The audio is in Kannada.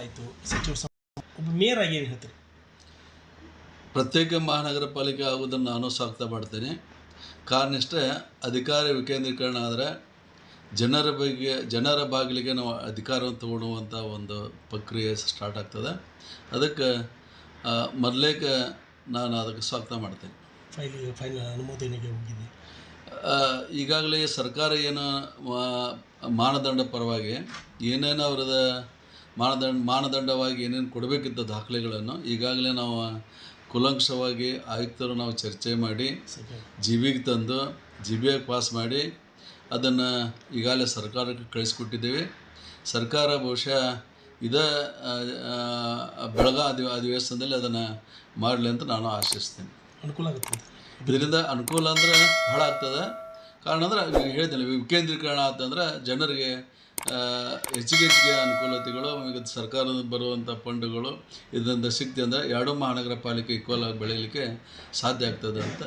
ಆಯಿತು ಸಚಿವ ಒಬ್ಬ ಮೇಯರ್ ಆಗಿ ಏನು ಹೇಳ್ತೀರಿ? ಪ್ರತ್ಯೇಕ ಮಹಾನಗರ ಪಾಲಿಕೆ ಆಗುವುದನ್ನು ನಾನು ಸ್ವಾಗತ ಮಾಡ್ತೇನೆ. ಕಾರಣ ಇಷ್ಟೇ ಅಧಿಕಾರ ವಿಕೇಂದ್ರೀಕರಣ ಆದರೆ ಜನರ ಬಗ್ಗೆ ಜನರ ಬಾಗಿಲಿಗೆ ನಾವು ಅಧಿಕಾರವನ್ನು ತಗೊಳ್ಳುವಂಥ ಒಂದು ಪ್ರಕ್ರಿಯೆ ಸ್ಟಾರ್ಟ್ ಆಗ್ತದೆ. ಅದಕ್ಕೆ ಮೊದಲೇಕ ನಾನು ಅದಕ್ಕೆ ಸ್ವಾಗತ ಮಾಡ್ತೇನೆ. ಫೈಲ್ ಫೈಲ್ ಅನುಮೋದನೆಗೆ ಹೋಗಿದೆ ಈಗಾಗಲೇ ಸರ್ಕಾರ ಏನು ಮಾನದಂಡ ಪರವಾಗಿ ಏನೇನು ಅವರದ ಮಾನದಂಡ ಮಾನದಂಡವಾಗಿ ಏನೇನು ಕೊಡಬೇಕಿದ್ದ ದಾಖಲೆಗಳನ್ನು ಈಗಾಗಲೇ ನಾವು ಕುಲಂಕ್ಷವಾಗಿ ಆಯುಕ್ತರು ನಾವು ಚರ್ಚೆ ಮಾಡಿ ಜಿ ಬಿಗೆ ತಂದು ಜಿ ಬಿ ಪಾಸ್ ಮಾಡಿ ಅದನ್ನು ಈಗಾಗಲೇ ಸರ್ಕಾರಕ್ಕೆ ಕಳಿಸ್ಕೊಟ್ಟಿದ್ದೇವೆ. ಸರ್ಕಾರ ಬಹುಶಃ ಇದ ಬೆಳಗಾ ಅಧಿ ಅಧಿವೇಶನದಲ್ಲಿ ಅದನ್ನು ಮಾಡಲಿ ಅಂತ ನಾನು ಆಶಿಸ್ತೇನೆ. ಅನುಕೂಲ ಆಗುತ್ತೆ. ಇದರಿಂದ ಅನುಕೂಲ ಅಂದರೆ ಭಾಳ ಆಗ್ತದೆ. ಕಾರಣ ಅಂದ್ರೆ ಹೇಳಿದ್ದೇನೆ ವಿಕೇಂದ್ರೀಕರಣ ಆತಂದ್ರೆ ಜನರಿಗೆ ಹೆಚ್ಚಿಗೆ ಹೆಚ್ಚಿಗೆ ಅನುಕೂಲತೆಗಳು, ಈಗ ಸರ್ಕಾರದ ಬರುವಂಥ ಫಂಡುಗಳು, ಇದರಿಂದ ಸಿಗ್ತಿ ಅಂದರೆ ಎರಡೂ ಮಹಾನಗರ ಪಾಲಿಕೆ ಈಕ್ವಲ್ ಆಗಿ ಬೆಳೀಲಿಕ್ಕೆ ಸಾಧ್ಯ ಆಗ್ತದೆ ಅಂತ